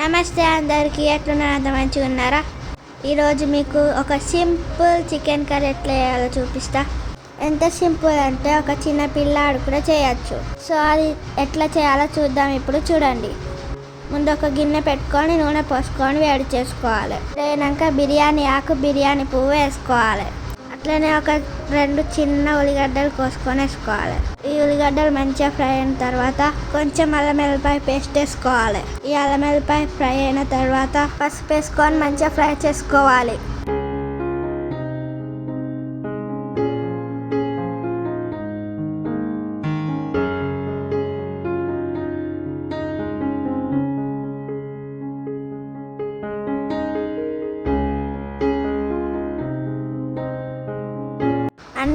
నమస్తే అందరికీ ఎట్లున్నారు అంత మంచిగా ఉన్నారా? ఈరోజు మీకు ఒక సింపుల్ చికెన్ కర్రీ ఎట్లా చేయాలో చూపిస్తా. ఎంత సింపుల్ అంటే ఒక చిన్న పిల్లాడు కూడా చేయొచ్చు. సో అది ఎట్లా చేయాలో చూద్దాం ఇప్పుడు చూడండి. ముందు ఒక గిన్నె పెట్టుకొని నూనె పోసుకొని వేడి చేసుకోవాలి. వేయినాక బిర్యానీ ఆకు బిర్యానీ పువ్వు వేసుకోవాలి. అట్లనే ఒక రెండు చిన్న ఉల్లిగడ్డలు కోసుకొని వేసుకోవాలి. ఈ ఉల్లిగడ్డలు మంచిగా ఫ్రై అయిన తర్వాత కొంచెం అల్లం వెల్లిపాయ పేస్ట్ వేసుకోవాలి. ఈ అల్లం వెల్లిపాయ ఫ్రై అయిన తర్వాత పసుపు వేసుకొని మంచిగా ఫ్రై చేసుకోవాలి.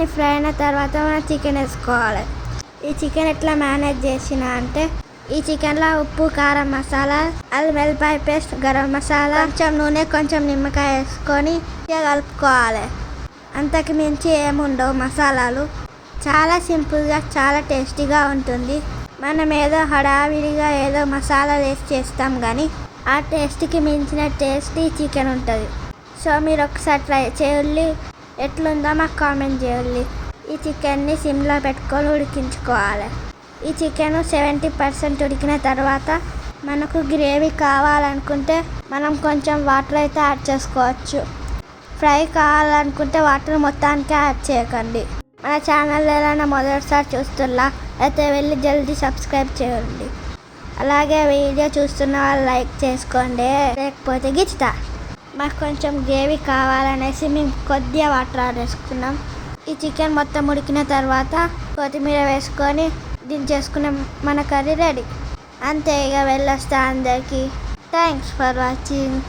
అన్ని ఫ్రై అయిన తర్వాత మనం చికెన్ వేసుకోవాలి. ఈ చికెన్ ఎట్లా మేనేజ్ చేసిన అంటే ఈ చికెన్లో ఉప్పు కారం మసాలా అల్లం వెల్లిపాయ పేస్ట్ గరం మసాలా కొంచెం నూనె కొంచెం నిమ్మకాయ వేసుకొని కలుపుకోవాలి. అంతకు మించి ఏముండవు మసాలాలు. చాలా సింపుల్గా చాలా టేస్టీగా ఉంటుంది. మనం ఏదో హడావిడిగా ఏదో మసాలా వేసి చేస్తాం కానీ ఆ టేస్ట్కి మించిన టేస్టీ చికెన్ ఉంటుంది. సో మీరు ఒకసారి ట్రై చేయాలి ఎట్లుందో మాకు కామెంట్ చేయాలి ఈ చికెన్ని సిమ్లో పెట్టుకొని ఉడికించుకోవాలి. ఈ చికెన్ సెవెంటీ పర్సెంట్ ఉడికిన తర్వాత మనకు గ్రేవీ కావాలనుకుంటే మనం కొంచెం వాటర్ అయితే యాడ్ చేసుకోవచ్చు. ఫ్రై కావాలనుకుంటే వాటర్ మొత్తానికి యాడ్ చేయకండి. మన ఛానల్ ఏదైనా మొదటిసారి చూస్తున్నా అయితే వెళ్ళి జల్దీ సబ్స్క్రైబ్ చేయండి. అలాగే వీడియో చూస్తున్న వాళ్ళు లైక్ చేసుకోండి. లేకపోతే గిచ్చుతా. మాకు కొంచెం గ్రేవీ కావాలనేసి మేము కొద్దిగా వాటర్ ఆర్డర్ చేసుకున్నాం. ఈ చికెన్ మొత్తం ఉడికిన తర్వాత కొత్తిమీర వేసుకొని దించేసుకున్న. మన కర్రీ రెడీ. అంతే ఇక వెళ్ళొస్తా అందరికీ. Thanks for watching